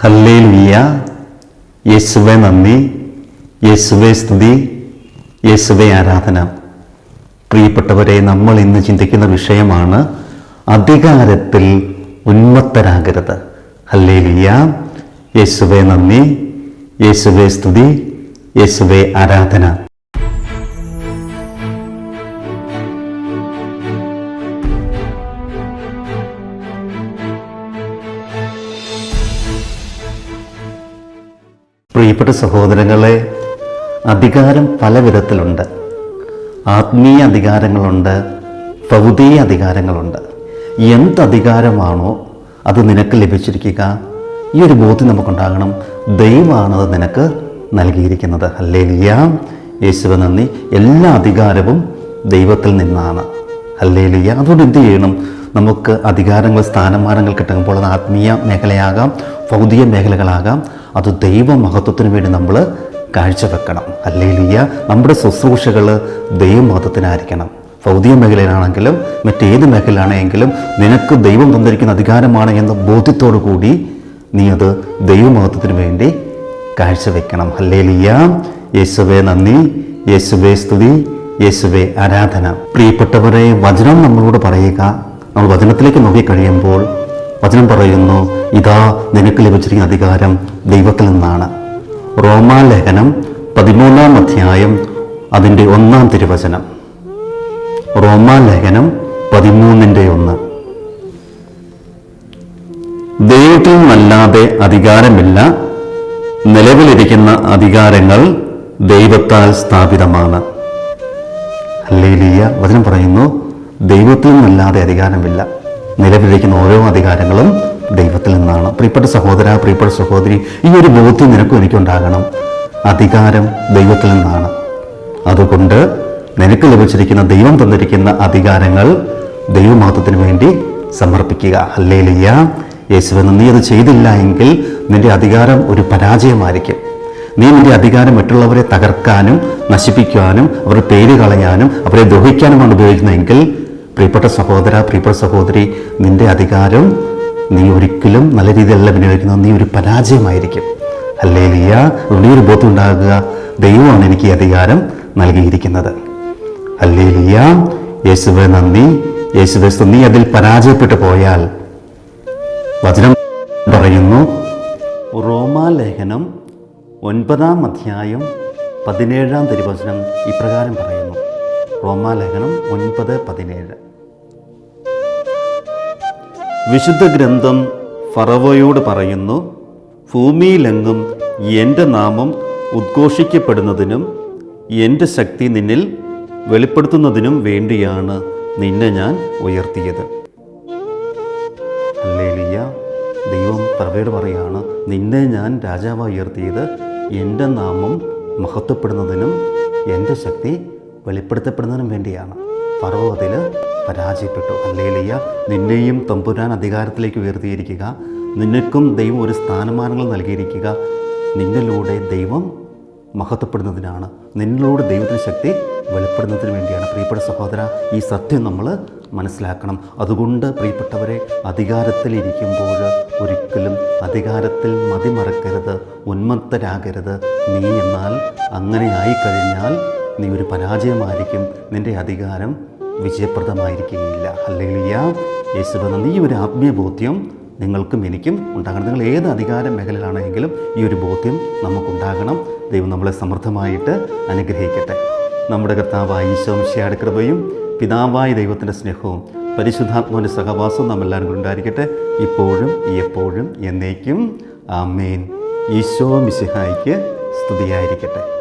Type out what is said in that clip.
Hallelujah യേശുവെ നന്ദി. യേശുവെ സ്തുതി. യേശുവെ ആരാധന. പ്രിയപ്പെട്ടവരെ നമ്മൾ ഇന്ന് ചിന്തിക്കുന്ന വിഷയമാണ് അധികാരത്തിൽ ഉന്മത്തരാകരുത്. ഹല്ലേലുയ്യ യേശുവെ നന്ദി. യേശുവെ സ്തുതി. യേശുവെ ആരാധന. പ്രിയപ്പെട്ട സഹോദരങ്ങളെ അധികാരം പല വിധത്തിലുണ്ട്. ആത്മീയ അധികാരങ്ങളുണ്ട് ഭൗതിക അധികാരങ്ങളുണ്ട്. എന്ത് അധികാരമാണോ അത് നിനക്ക് ലഭിച്ചിരിക്കുക. ഈ ഒരു ബോധ്യം നമുക്കുണ്ടാകണം. ദൈവമാണത് നിനക്ക് നൽകിയിരിക്കുന്നത്. അല്ലേ ലിയ യേശുവ നന്ദി. എല്ലാ അധികാരവും ദൈവത്തിൽ നിന്നാണ്. അല്ലേ ലിയ അതുകൊണ്ട് എന്ത് ചെയ്യണം? നമുക്ക് അധികാരങ്ങൾ സ്ഥാനമാനങ്ങൾ കിട്ടുമ്പോൾ അത് ആത്മീയ മേഖലയാകാം ഭൗതിക മേഖലകളാകാം. അത് ദൈവമഹത്വത്തിന് വേണ്ടി നമ്മൾ കാഴ്ചവെക്കണം. അല്ലെങ്കിൽ നമ്മുടെ ശുശ്രൂഷകൾ ദൈവമഹത്വത്തിനായിരിക്കണം. ഭൗതിക മേഖലയിലാണെങ്കിലും മറ്റേത് മേഖലയിലാണെങ്കിലും നിനക്ക് ദൈവം തന്നിരിക്കുന്ന അധികാരമാണ് എന്ന ബോധ്യത്തോടു കൂടി നീ അത് ദൈവമഹത്വത്തിന് വേണ്ടി കാഴ്ചവെക്കണം. ഹല്ലേലിയ യേശുവേ നന്ദി യേശുവേ സ്തുതി യേശുവേ ആരാധന. പ്രിയപ്പെട്ടവരെ വചനം നമ്മളോട് പറയുക. നമ്മൾ വചനത്തിലേക്ക് നോക്കിക്കഴിയുമ്പോൾ വചനം പറയുന്നു ഇതാ നിനക്ക് ലഭിച്ചിരിക്കുന്ന അധികാരം ദൈവത്തിൽ നിന്നാണ്. റോമാലേഖനം പതിമൂന്നാം അധ്യായം അതിന്റെ ഒന്നാം തിരുവചനം. റോമാലേഖനം പതിമൂന്നിന്റെ ഒന്ന്. ദൈവത്തിൽ നിന്നല്ലാതെ അധികാരമില്ല നിലവിലിരിക്കുന്ന അധികാരങ്ങൾ ദൈവത്താൽ സ്ഥാപിതമാണ്. അല്ലേലിയ വചനം പറയുന്നു ദൈവത്തിൽ നിന്നല്ലാതെ അധികാരമില്ല നിലവിലിരിക്കുന്ന ഓരോ അധികാരങ്ങളും ദൈവത്തിൽ നിന്നാണ്. പ്രിയപ്പെട്ട സഹോദര പ്രിയപ്പെട്ട സഹോദരി ഈ ഒരു ബോധ്യം നിനക്കും എനിക്കുണ്ടാകണം. അധികാരം ദൈവത്തിൽ നിന്നാണ്. അതുകൊണ്ട് നിനക്ക് ലഭിച്ചിരിക്കുന്ന ദൈവം തന്നിരിക്കുന്ന അധികാരങ്ങൾ ദൈവമഹത്വത്തിന് വേണ്ടി സമർപ്പിക്കുക. ഹല്ലേലൂയ. യേശുവെന്ന് നീ അത് ചെയ്തില്ല എങ്കിൽ നിന്റെ അധികാരം ഒരു പരാജയമായിരിക്കും. നീ നിന്റെ അധികാരം മറ്റുള്ളവരെ തകർക്കാനും നശിപ്പിക്കാനും അവരുടെ പേര് കളയാനും അവരെ ദ്രോഹിക്കാനുമാണ് ഉപയോഗിക്കുന്നതെങ്കിൽ പ്രിയപ്പെട്ട സഹോദര പ്രിയപ്പെട്ട സഹോദരി നിന്റെ അധികാരം നീ ഒരിക്കലും നല്ല രീതിയിലല്ല വിനിയോഗിക്കുന്നത്. നീ ഒരു പരാജയമായിരിക്കും. അല്ലേ ലിയ ഈ ഒരു ബോധം ഉണ്ടാകുക. ദൈവമാണ് എനിക്ക് ഈ അധികാരം നൽകിയിരിക്കുന്നത്. അല്ലേ ലിയ യേശുവെ നന്ദി. യേശുവെ. നീ അതിൽ പരാജയപ്പെട്ടു പോയാൽ വചനം പറയുന്നു. റോമാലേഖനം ഒൻപതാം അധ്യായം പതിനേഴാം തിരുവചനം ഇപ്രകാരം പറയുന്നു. റോമാലേഖനം ഒൻപത് പതിനേഴ്. വിശുദ്ധ ഗ്രന്ഥം ഫറവോയോട് പറയുന്നു ഭൂമിയിലെങ്ങും എന്റെ നാമം ഉദ്ഘോഷിക്കപ്പെടുന്നതിനും എന്റെ ശക്തി നിന്നിൽ വെളിപ്പെടുത്തുന്നതിനും വേണ്ടിയാണ് നിന്നെ ഞാൻ ഉയർത്തിയത്. ഹല്ലേലൂയ ദൈവം പറവയോട് പറയാണ് നിന്നെ ഞാൻ രാജാവായി ഉയർത്തിയത് എന്റെ നാമം മഹത്വപ്പെടുന്നതിനും എന്റെ ശക്തി വെളിപ്പെടുത്തപ്പെടുന്നതിനും വേണ്ടിയാണ്. അതിൽ പരാജയപ്പെട്ടു. അല്ലേലയ്യ നിന്നെയും തമ്പുരാൻ അധികാരത്തിലേക്ക് ഉയർത്തിയിരിക്കുക. നിനക്കും ദൈവം ഒരു സ്ഥാനമാനങ്ങൾ നൽകിയിരിക്കുക. നിന്നിലൂടെ ദൈവം മഹത്വപ്പെടുന്നതിനാണ്. നിന്നിലൂടെ ദൈവത്തിന്റെ ശക്തി വെളിപ്പെടുന്നതിന് വേണ്ടിയാണ്. പ്രിയപ്പെട്ട സഹോദര ഈ സത്യം നമ്മൾ മനസ്സിലാക്കണം. അതുകൊണ്ട് പ്രിയപ്പെട്ടവരെ അധികാരത്തിലിരിക്കുമ്പോൾ ഒരിക്കലും അധികാരത്തിൽ മതിമറക്കരുത് ഉന്മത്തരാകരുത്. നീ എന്നാൽ അങ്ങനെ ആയിക്കഴിഞ്ഞാൽ നീ ഒരു പരാജയമായിരിക്കും. നിന്റെ അധികാരം വിജയപ്രദമായിരിക്കുകയില്ല. അല്ലെങ്കിൽ യേശുബന്ധ ഈ ഒരു ആത്മീയ ബോധ്യം നിങ്ങൾക്കും എനിക്കും ഉണ്ടാകണം. നിങ്ങൾ ഏത് അധികാര മേഖലയിലാണെങ്കിലും ഈ ഒരു ബോധ്യം നമുക്കുണ്ടാകണം. ദൈവം നമ്മളെ സമൃദ്ധമായിട്ട് അനുഗ്രഹിക്കട്ടെ. നമ്മുടെ കർത്താവായ ഈശോംശയുടെ കൃപയും പിതാവായ ദൈവത്തിന്റെ സ്നേഹവും പരിശുദ്ധാത്മാവിന്റെ സഹവാസവും നമ്മെല്ലാവരും കൂടെ ഉണ്ടായിരിക്കട്ടെ. ഇപ്പോഴും എപ്പോഴും എന്നേക്കും. ആമേൻ. ഈശോ മിശിഹായിക്ക് സ്തുതിയായിരിക്കട്ടെ.